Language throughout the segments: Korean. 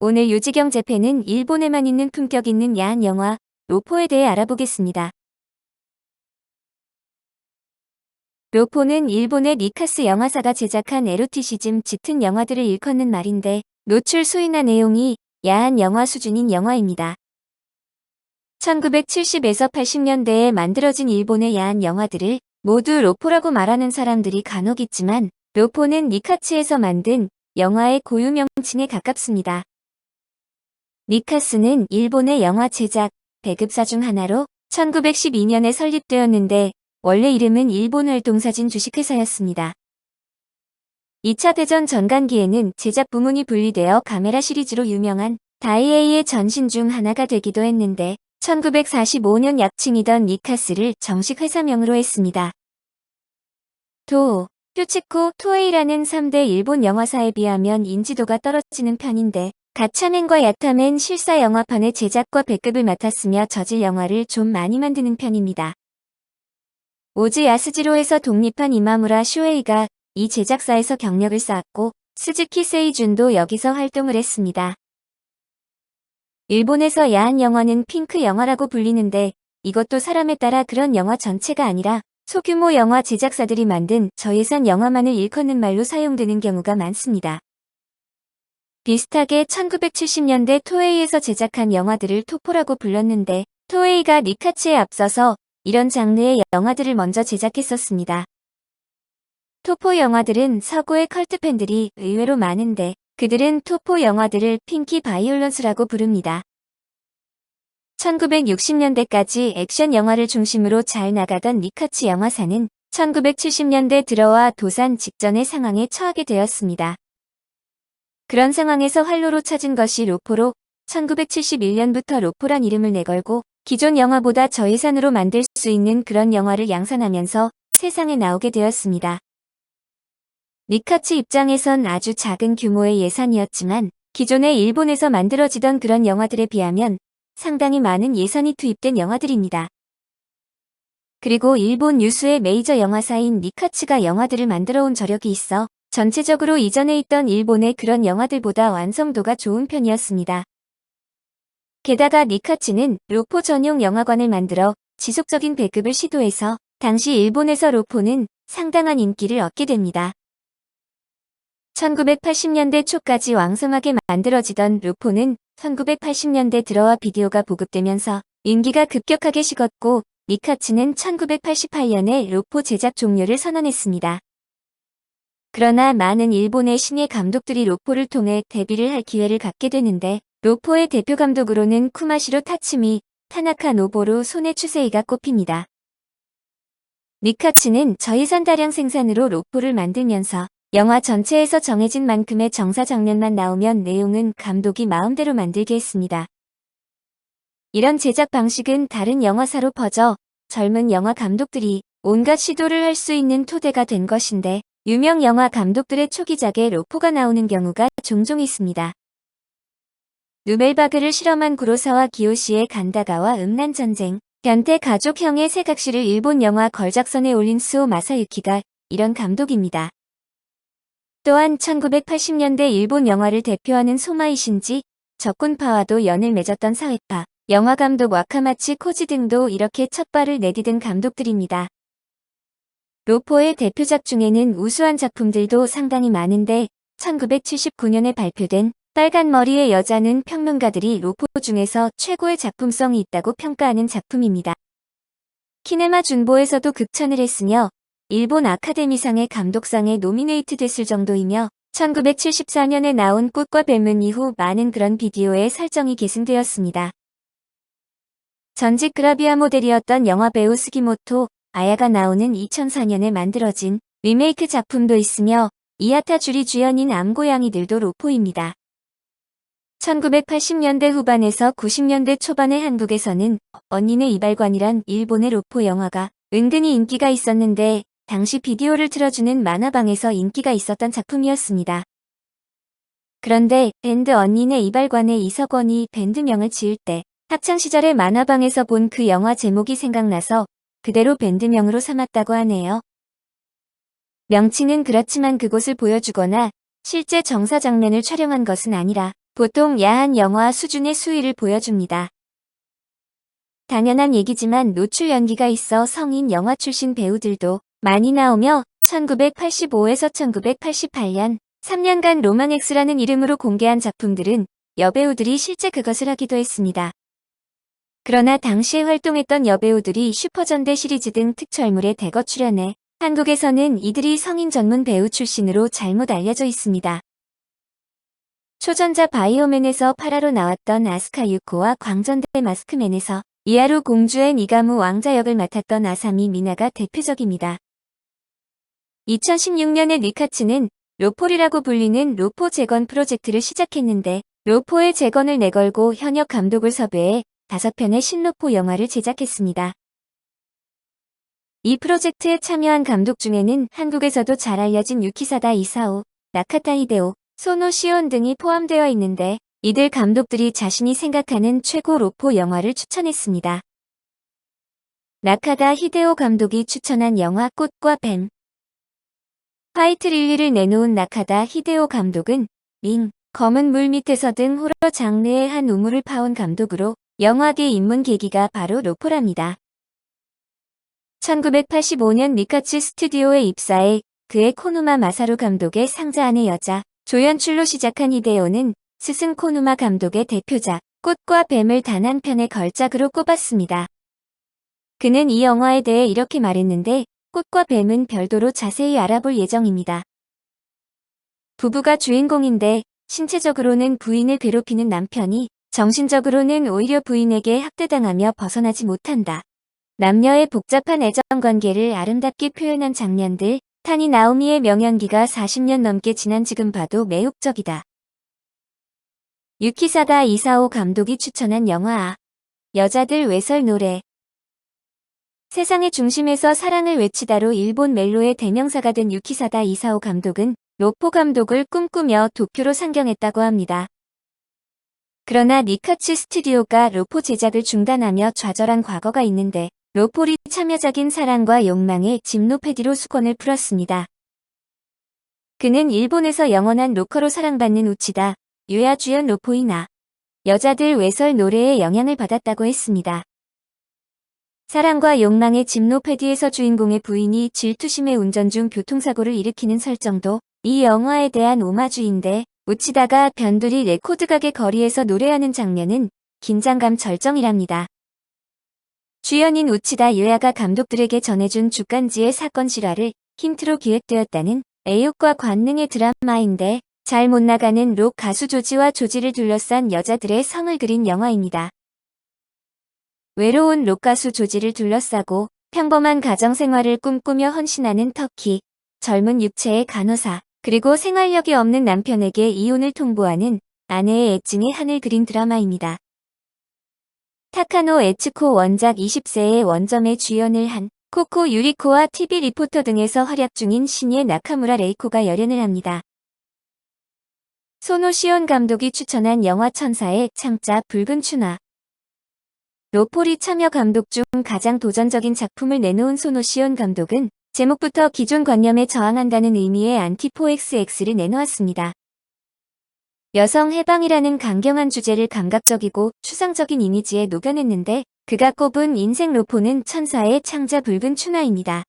오늘 요지경 재팬은 일본에만 있는 품격 있는 야한 영화 로포에 대해 알아보겠습니다. 로포는 일본의 니카스 영화사가 제작한 에로티시즘 짙은 영화들을 일컫는 말인데 노출 수위나 내용이 야한 영화 수준인 영화입니다. 1970에서 80년대에 만들어진 일본의 야한 영화들을 모두 로포라고 말하는 사람들이 간혹 있지만 로포는 니카츠에서 만든 영화의 고유 명칭에 가깝습니다. 니카스는 일본의 영화 제작 배급사 중 하나로 1912년에 설립되었는데 원래 이름은 일본 활동사진 주식회사였습니다. 2차 대전 전간기에는 제작 부문이 분리되어 카메라 시리즈로 유명한 다이에이의 전신 중 하나가 되기도 했는데 1945년 약칭이던 니카스를 정식 회사명으로 했습니다. 도, 뾰치코, 토에이라는 3대 일본 영화사에 비하면 인지도가 떨어지는 편인데 가차맨과 야타맨 실사 영화판의 제작과 배급을 맡았으며 저질 영화를 좀 많이 만드는 편입니다. 오즈 야스지로에서 독립한 이마무라 쇼에이가 이 제작사에서 경력을 쌓았고 스즈키 세이준도 여기서 활동을 했습니다. 일본에서 야한 영화는 핑크 영화라고 불리는데 이것도 사람에 따라 그런 영화 전체가 아니라 소규모 영화 제작사들이 만든 저예산 영화만을 일컫는 말로 사용되는 경우가 많습니다. 비슷하게 1970년대 토에이에서 제작한 영화들을 토포라고 불렀는데 토에이가 니카츠에 앞서서 이런 장르의 영화들을 먼저 제작했었습니다. 토포 영화들은 서구의 컬트 팬들이 의외로 많은데 그들은 토포 영화들을 핑키 바이올런스라고 부릅니다. 1960년대까지 액션 영화를 중심으로 잘 나가던 니카츠 영화사는 1970년대 들어와 도산 직전의 상황에 처하게 되었습니다. 그런 상황에서 활로로 찾은 것이 로포로 1971년부터 로포란 이름을 내걸고 기존 영화보다 저예산으로 만들 수 있는 그런 영화를 양산하면서 세상에 나오게 되었습니다. 니카츠 입장에선 아주 작은 규모의 예산이었지만 기존에 일본에서 만들어지던 그런 영화들에 비하면 상당히 많은 예산이 투입된 영화들입니다. 그리고 일본 유수의 메이저 영화사인 니카츠가 영화들을 만들어 온 저력이 있어 전체적으로 이전에 있던 일본의 그런 영화들보다 완성도가 좋은 편이었습니다. 게다가 니카츠는 로포 전용 영화관을 만들어 지속적인 배급을 시도해서 당시 일본에서 로포는 상당한 인기를 얻게 됩니다. 1980년대 초까지 왕성하게 만들어지던 로포는 1980년대 들어와 비디오가 보급되면서 인기가 급격하게 식었고 니카츠는 1988년에 로포 제작 종료를 선언했습니다. 그러나 많은 일본의 신예 감독들이 로포를 통해 데뷔를 할 기회를 갖게 되는데 로포의 대표 감독으로는 쿠마시로 타츠미, 타나카 노보로 손의 추세이가 꼽힙니다. 니카츠는 저예산 다량 생산으로 로포를 만들면서 영화 전체에서 정해진 만큼의 정사 장면만 나오면 내용은 감독이 마음대로 만들게 했습니다. 이런 제작 방식은 다른 영화사로 퍼져 젊은 영화 감독들이 온갖 시도를 할 수 있는 토대가 된 것인데 유명 영화 감독들의 초기작에 로포가 나오는 경우가 종종 있습니다. 누멜바그를 실험한 구로사와 기요시의 간다가와 음란전쟁, 변태 가족형의 세각시를 일본 영화 걸작선에 올린 스오 마사유키가 이런 감독입니다. 또한 1980년대 일본 영화를 대표하는 소마이 신지, 적군파와도 연을 맺었던 사회파, 영화감독 와카마치 코지 등도 이렇게 첫 발을 내디딘 감독들입니다. 로포의 대표작 중에는 우수한 작품들도 상당히 많은데 1979년에 발표된 빨간 머리의 여자는 평론가들이 로포 중에서 최고의 작품성이 있다고 평가하는 작품입니다. 키네마 준보에서도 극찬을 했으며 일본 아카데미상의 감독상에 노미네이트 됐을 정도이며 1974년에 나온 꽃과 뱀은 이후 많은 그런 비디오에 설정이 계승되었습니다. 전직 그라비아 모델이었던 영화배우 스기모토 아야가 나오는 2004년에 만들어진 리메이크 작품도 있으며 이아타 주리 주연인 암고양이들도 로포입니다. 1980년대 후반에서 90년대 초반의 한국에서는 언니네 이발관이란 일본의 로포 영화가 은근히 인기가 있었는데 당시 비디오를 틀어주는 만화방에서 인기가 있었던 작품이었습니다. 그런데 밴드 언니네 이발관의 이석원이 밴드명을 지을 때 학창시절에 만화방에서 본 그 영화 제목이 생각나서 그대로 밴드명으로 삼았다고 하네요. 명칭은 그렇지만 그곳을 보여주거나 실제 정사 장면을 촬영한 것은 아니라 보통 야한 영화 수준의 수위를 보여줍니다. 당연한 얘기지만 노출 연기가 있어 성인 영화 출신 배우들도 많이 나오며 1985에서 1988년 3년간 로망엑스라는 이름으로 공개한 작품들은 여배우들이 실제 그것을 하기도 했습니다. 그러나 당시에 활동했던 여배우들이 슈퍼전대 시리즈 등 특촬물에 대거 출연해 한국에서는 이들이 성인 전문 배우 출신으로 잘못 알려져 있습니다. 초전자 바이오맨에서 8화로 나왔던 아스카 유코와 광전대 마스크맨에서 이하루 공주의 니가무 왕자 역을 맡았던 아사미 미나가 대표적입니다. 2016년에 니카츠는 로폴이라고 불리는 로포 재건 프로젝트를 시작했는데 로포의 재건을 내걸고 현역 감독을 섭외해 다섯 편의 신로포 영화를 제작했습니다. 이 프로젝트에 참여한 감독 중에는 한국에서도 잘 알려진 유키사다 이사오, 나카타 히데오, 소노 시온 등이 포함되어 있는데 이들 감독들이 자신이 생각하는 최고 로포 영화를 추천했습니다. 나카다 히데오 감독이 추천한 영화 꽃과 뱀 화이트 릴리를 내놓은 나카다 히데오 감독은 밍, 검은 물 밑에서 등 호러 장르의 한 우물을 파온 감독으로 영화계 입문 계기가 바로 로포랍니다. 1985년 미카츠 스튜디오에 입사해 그의 코누마 마사루 감독의 상자 안의 여자 조연출로 시작한 히데오는 스승 코누마 감독의 대표작 꽃과 뱀을 단 한 편의 걸작으로 꼽았습니다. 그는 이 영화에 대해 이렇게 말했는데 꽃과 뱀은 별도로 자세히 알아볼 예정입니다. 부부가 주인공인데 신체적으로는 부인을 괴롭히는 남편이 정신적으로는 오히려 부인에게 학대당하며 벗어나지 못한다. 남녀의 복잡한 애정관계를 아름답게 표현한 장면들, 타니 나오미의 명연기가 40년 넘게 지난 지금 봐도 매혹적이다. 유키사다 이사오 감독이 추천한 영화 아. 여자들 외설 노래 세상의 중심에서 사랑을 외치다로 일본 멜로의 대명사가 된 유키사다 이사오 감독은 로포 감독을 꿈꾸며 도쿄로 상경했다고 합니다. 그러나 니카츠 스튜디오가 로포 제작을 중단하며 좌절한 과거가 있는데 로폴이 참여작인 사랑과 욕망의 짐노패디로 수건을 풀었습니다. 그는 일본에서 영원한 로커로 사랑받는 우치다. 유야 주연 로포이나 여자들 외설 노래에 영향을 받았다고 했습니다. 사랑과 욕망의 짐노패디에서 주인공의 부인이 질투심에 운전 중 교통사고를 일으키는 설정도 이 영화에 대한 오마주인데 우치다가 변두리 레코드 가게 거리에서 노래하는 장면은 긴장감 절정이랍니다. 주연인 우치다 유야가 감독들에게 전해준 주간지의 사건 실화를 힌트로 기획되었다는 애욕과 관능의 드라마인데 잘 못 나가는 록 가수 조지와 조지를 둘러싼 여자들의 성을 그린 영화입니다. 외로운 록 가수 조지를 둘러싸고 평범한 가정생활을 꿈꾸며 헌신하는 터키, 젊은 육체의 간호사, 그리고 생활력이 없는 남편에게 이혼을 통보하는 아내의 애증의 한을 그린 드라마입니다. 타카노 에츠코 원작 20세의 원점에 주연을 한 코코 유리코와 TV 리포터 등에서 활약 중인 신예 나카무라 레이코가 열연을 합니다. 소노시온 감독이 추천한 영화 천사의 창자 붉은 추나 로폴이 참여 감독 중 가장 도전적인 작품을 내놓은 소노시온 감독은 제목부터 기존 관념에 저항한다는 의미의 안티포엑스X를 내놓았습니다. 여성 해방이라는 강경한 주제를 감각적이고 추상적인 이미지에 녹여냈는데 그가 꼽은 인생 로포는 천사의 창자 붉은 추나입니다.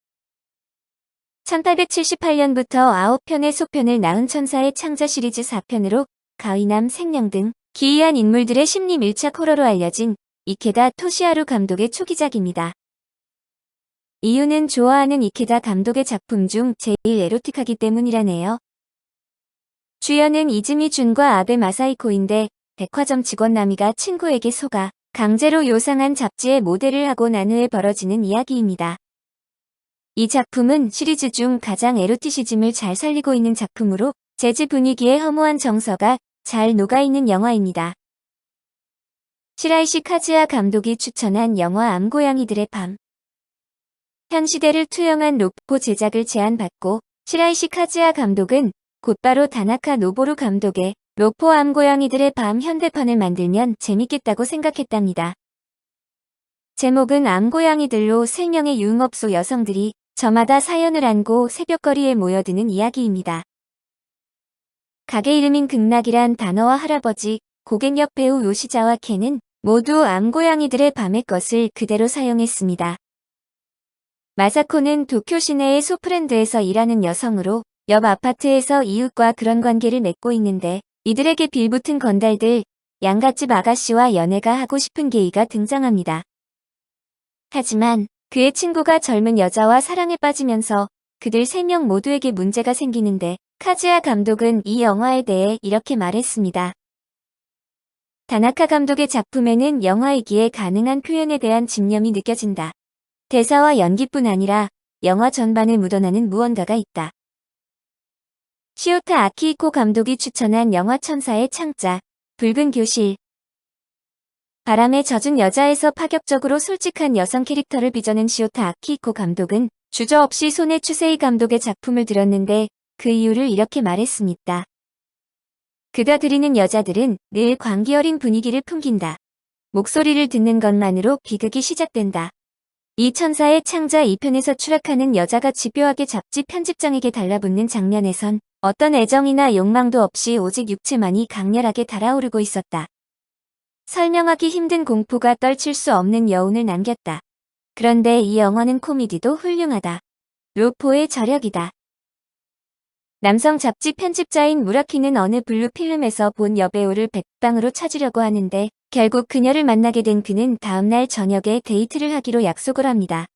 1878년부터 9편의 속편을 낳은 천사의 창자 시리즈 4편으로 가위남 생명 등 기이한 인물들의 심리 밀착 호러로 알려진 이케다 토시하루 감독의 초기작입니다. 이유는 좋아하는 이케다 감독의 작품 중 제일 에로틱하기 때문이라네요. 주연은 이즈미 준과 아베 마사이코인데 백화점 직원 나미가 친구에게 속아 강제로 요상한 잡지의 모델을 하고 난 후에 벌어지는 이야기입니다. 이 작품은 시리즈 중 가장 에로티시즘을 잘 살리고 있는 작품으로 재즈 분위기의 허무한 정서가 잘 녹아있는 영화입니다. 시라이시 카즈아 감독이 추천한 영화 암고양이들의 밤 현 시대를 투영한 로포 제작을 제안받고 시라이시 카즈아 감독은 곧바로 다나카 노보루 감독의 로포 암고양이들의 밤 현대판을 만들면 재밌겠다고 생각했답니다. 제목은 암고양이들로 3명의 유흥업소 여성들이 저마다 사연을 안고 새벽거리에 모여드는 이야기입니다. 가게 이름인 극락이란 단어와 할아버지, 고객 옆 배우 요시자와 켄은 모두 암고양이들의 밤의 것을 그대로 사용했습니다. 마사코는 도쿄 시내의 소프랜드에서 일하는 여성으로 옆 아파트에서 이웃과 그런 관계를 맺고 있는데 이들에게 빌붙은 건달들, 양갓집 아가씨와 연애가 하고 싶은 게이가 등장합니다. 하지만 그의 친구가 젊은 여자와 사랑에 빠지면서 그들 세 명 모두에게 문제가 생기는데 카즈야 감독은 이 영화에 대해 이렇게 말했습니다. 다나카 감독의 작품에는 영화이기에 가능한 표현에 대한 집념이 느껴진다. 대사와 연기뿐 아니라 영화 전반에 묻어나는 무언가가 있다. 시오타 아키히코 감독이 추천한 영화 천사의 창자, 붉은 교실. 바람에 젖은 여자에서 파격적으로 솔직한 여성 캐릭터를 빚어낸 시오타 아키히코 감독은 주저없이 손에 추세이 감독의 작품을 들었는데 그 이유를 이렇게 말했습니다. 그가 그리는 여자들은 늘 광기 어린 분위기를 풍긴다. 목소리를 듣는 것만으로 비극이 시작된다. 이 천사의 창자 2편에서 추락하는 여자가 집요하게 잡지 편집장에게 달라붙는 장면에선 어떤 애정이나 욕망도 없이 오직 육체만이 강렬하게 달아오르고 있었다. 설명하기 힘든 공포가 떨칠 수 없는 여운을 남겼다. 그런데 이 영화는 코미디도 훌륭하다. 로포의 저력이다. 남성 잡지 편집자인 무라키는 어느 블루 필름에서 본 여배우를 백방으로 찾으려고 하는데 결국 그녀를 만나게 된 그는 다음날 저녁에 데이트를 하기로 약속을 합니다.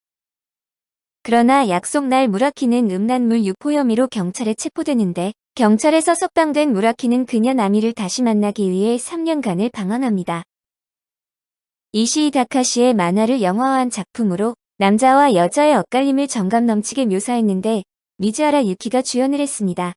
그러나 약속 날 무라키는 음란물 유포 혐의로 경찰에 체포되는데 경찰에서 석방된 무라키는 그녀 나미를 다시 만나기 위해 3년간을 방황합니다. 이시이 다카시의 만화를 영화화한 작품으로 남자와 여자의 엇갈림을 정감 넘치게 묘사했는데 미즈하라 유키가 주연을 했습니다.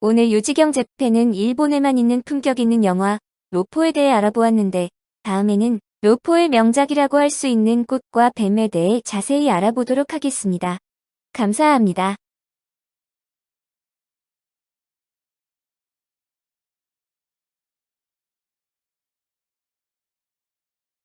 오늘 유지경 재팬은 일본에만 있는 품격 있는 영화 로포에 대해 알아보았는데 다음에는 로포의 명작이라고 할 수 있는 꽃과 뱀에 대해 자세히 알아보도록 하겠습니다. 감사합니다.